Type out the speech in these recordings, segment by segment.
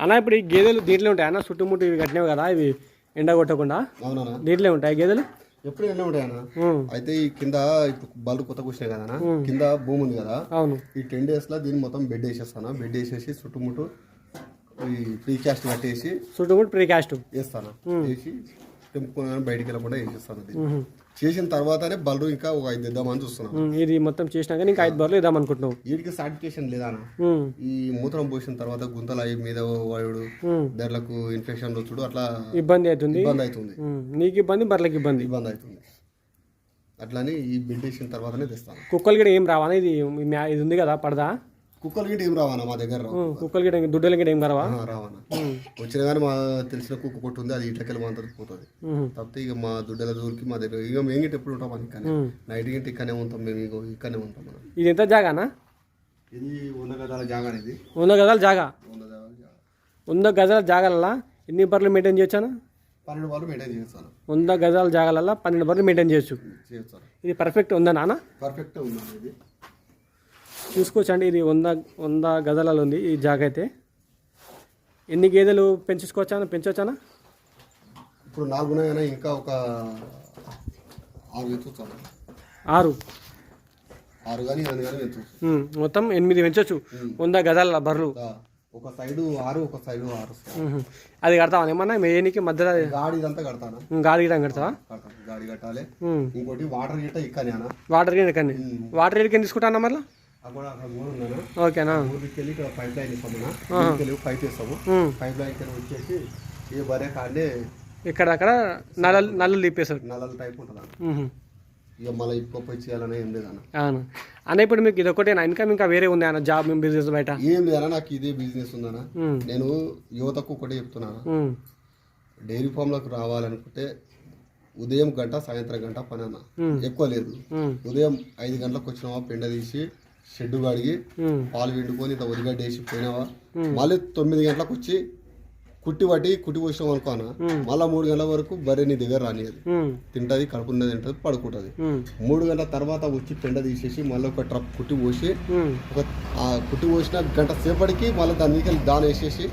అన్న ఇప్పుడు ఈ గేదెలు దీంట్లో ఉంటాయి. అన్న చుట్టుముట్టు ఇవి కట్టినవి కదా ఇవి ఎండ కొట్టకుండా? అవునా దీంట్లో ఉంటాయి గేదెలు? ఎప్పుడు ఎన్నో ఉంటాయన్న ఉమ్, అయితే ఈ కింద ఇప్పుడు బల్లు కొత్త కూర్చున్నాయి కదా అన్న, కింద భూమి ఉంది కదా అవును. ఈ టెన్ డేస్లో దీన్ని మొత్తం బెడ్ వేసేస్తాను బెడ్ వేసేసి చుట్టుముట్టు ఈ ఫ్రీ క్యాస్ట్ కట్టేసి చుట్టుముట్టు ప్రీ కాస్ట్ వేస్తాను వేసి తెంపుకుని బయటికి వెళ్ళకుండా వేసేస్తాను దీన్ని చేసిన తర్వాతనే బల్లు ఇంకా ఒక ఐదు ఇద్దామని చూస్తున్నాం. ఇది మొత్తం చేసినాక ఇంకా ఐదు బార్లు ఇద్దాం అనుకుంటున్నావు. వీటికి సర్టిఫికేషన్ లేదా ఈ మూత్రం పోసిన తర్వాత గుంతలు అవి మీద వాయుడు. దాంట్లకు ఇన్ఫెక్షన్ వచ్చుడు అట్లా ఇబ్బంది అవుతుంది. ఇబ్బంది అవుతుంది. నీకు ఇబ్బంది బర్రెలకు ఇబ్బంది. ఇబ్బంది అవుతుంది. అట్లని ఈ బిల్డ్ వేసిన తర్వాతనే తెస్తాను. కుక్కలు కూడా ఏం రావా? ఇది ఇది ఉంది కదా పడదా? కుక్కలు గిట్ట ఏం రావన్నా మా దగ్గర రావు. కుక్కలు గిట్ట దుడ్డలు గిట్ట ఏం కరవా ఆ, రావన్నా వచ్చిన కానీ మా తెలిసిన కుక్క కొట్టు ఉంది అది ఇట్లకెళ్ళి మా పోతుంది. ఉమ్, తప్పితే ఇక మా దుడ్డల దూరికి మా దగ్గర ఇక మేము గిట్ట ఎప్పుడు ఉంటాం ఉమ్. నైట్ గిట్ట ఇక్కడనే ఉంటాం మేము ఇక ఇక్కడనే ఉంటాం మనం. ఇది ఎంత జాగానా? ఇది వంద గదాల జాగా ఇది. వంద గజాల జాగా? వంద గదాల జాగా. వంద గజాల జాగాలల్లా ఎన్ని బర్రెలు మెయింటైన్ చేయొచ్చానా? పన్నెండు వాళ్ళు మెయింటైన్ చేస్తాను. వంద గజాల జాగాలల్లా పన్నెండు బర్రెలు మెయింటైన్ చేయొచ్చు. ఇది పర్ఫెక్ట్ ఉందా నాన్న? పర్ఫెక్ట్ ఉందండి ఇది. చూసుకోవచ్చు అండి ఇది వంద వంద గజాలలో ఉంది ఈ జాగా అయితే. ఎన్ని గేదెలు పెంచుకోవచ్చా? పెంచవచ్చానా ఇప్పుడు ఉన్నాయన్నా ఇంకా ఒక ఆరు పెంచుతాను ఆరు? ఆరు కానీ ఎనిమిది కానీ పెంచవచ్చు మొత్తం ఎనిమిది పెంచవచ్చు వంద గజాల బర్రెలు. ఆ, ఒక సైడు ఆరు ఒక సైడు ఆరు. అది కడతావా? ఏమన్నా మేనికి మధ్యలో? గాడి ఇదంతా కడతానా. గిడం కడతావా? కడతాను. గాడి కట్టాలి. ఇంకోటి వాటర్ గిట్ట ఇక్కనే అన్న వాటర్ గిడ కానీ వాటర్ గిడకి తీసుకుంటా అన్న మళ్ళీ ఓకేనా ఊరికి వెళ్ళి ఇక్కడ పైప్ లైన్ ఇస్తాము వెళ్ళి పైప్ వేస్తాము. ఉమ్. పైప్ లైన్ కింద వచ్చేసి ఏ బరే కాడే ఇక్కడ అక్కడ నల్లలు నల్లలు తిప్పేస్తారు నల్లల టైప్ ఉంటుంది. ఇక మళ్ళీ ఇప్పుడు పోయి చేయాలని ఏం లేదన్న. అవును. అన్న ఇప్పుడు మీకు ఇది ఒకటేనా ఇన్కమ్ ఇంకా వేరే ఉంది అన్న జాబ్ బిజినెస్ బయట? ఏం లేదన్నా నాకు ఇదే బిజినెస్ ఉందన్న. నేను యువతకు ఒకటే చెప్తున్నాను ఉమ్. డైరీ ఫామ్లోకి రావాలనుకుంటే ఉదయం గంట సాయంత్రం గంట పని అన్న ఎక్కువ లేదు. ఉదయం ఐదు గంటలకు వచ్చినావా పెండ తీసి షెడ్ కడిగి. పాలు పిండుకొని ఇంత ఉరిగడ్డ వేసి పోయినావా మళ్ళీ తొమ్మిది గంటలకు వచ్చి కుట్టి పట్టి కుట్టి పోసినాం అనుకోనా మళ్ళీ మూడు గంటల వరకు బర్రె నీ దగ్గర రానియదు. తింటది కడుపున్నది తింటది పడుకుంటది. మూడు గంటల తర్వాత వచ్చి పెండ తీసేసి మళ్ళీ ఒక ట్రప్ కుట్టి పోసి. ఒక ఆ కుట్టి పోసిన గంట సేపటికి మళ్ళీ దాని మీద దాని వేసేసి.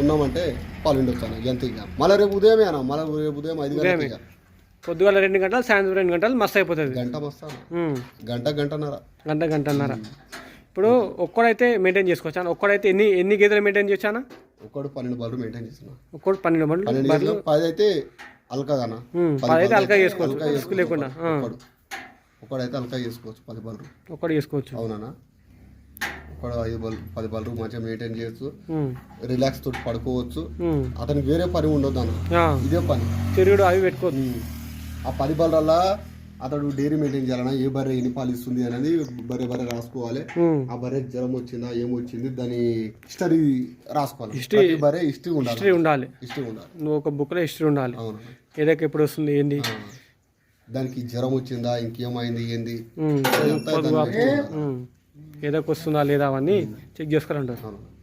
ఉన్నామంటే పాలు పిండొచ్చాను ఎంత ఇక మళ్ళీ రేపు ఉదయమే అన్న మళ్ళీ రేపు ఉదయం ఐదు గంటలకి. పొద్దుగాల రెండు గంటలు సాయంత్రం రెండు గంటలు మస్తు అయిపోతుంది. గంట. గంట గంటన్నర. గంట గంటన్నర. ఇప్పుడు ఒక్కడైతే మెయింటైన్ చేసుకోవచ్చా? ఒక్కడైతే ఎన్ని ఎన్ని గేదెలు మెయింటైన్ చేయొచ్చానా ఒక్కడు పన్నెండు బళ్ళు మెయింటైన్ చేస్తున్నా. ఒక్కడు పన్నెండు బండ్లు చేసిన పది అయితే అల్కాగానా ఉమ్. పదైతే అల్కా చేసుకోవచ్చు. రిస్క్ లేకుండా. ఒకడైతే అల్కా చేసుకోవచ్చు పది బళ్ళు ఒక్కడు చేసుకోవచ్చు. అవునా ఒకడు ఐదు బళ్ళు పది బళ్ళు మంచిగా మెయింటైన్ చేయొచ్చు. రిలాక్స్ తోటి పడుకోవచ్చు. అతనికి వేరే పని ఉండొద్దు అన్న. ఇదే పని. తిరుగుడు అవి పెట్టుకోవచ్చు. ఆ పది బళ్ళ అతడు డైరీ మెయింటైన్ చేయాలన్నా ఏ బర్రె ఎన్ని పాలు ఇస్తుంది అనేది బర్రె బర్రె రాసుకోవాలి. ఆ బర్రె జ్వరం వచ్చిందా ఏమొచ్చింది దాని హిస్టరీ రాసుకోవాలి. ప్రతి బర్రె హిస్టరీ ఉండాలి. హిస్టరీ ఉండాలి. హిస్టరీ ఉండాలి. నువ్వు ఒక బుక్లో హిస్టరీ ఉండాలి. అవును. ఏదైతే ఎప్పుడు వస్తుంది ఏంది. దానికి జ్వరం వచ్చిందా ఇంకేమైంది ఏంది. ఏదోకి వస్తుందా లేదా అవన్నీ చెక్ చేసుకోవాలంటారు.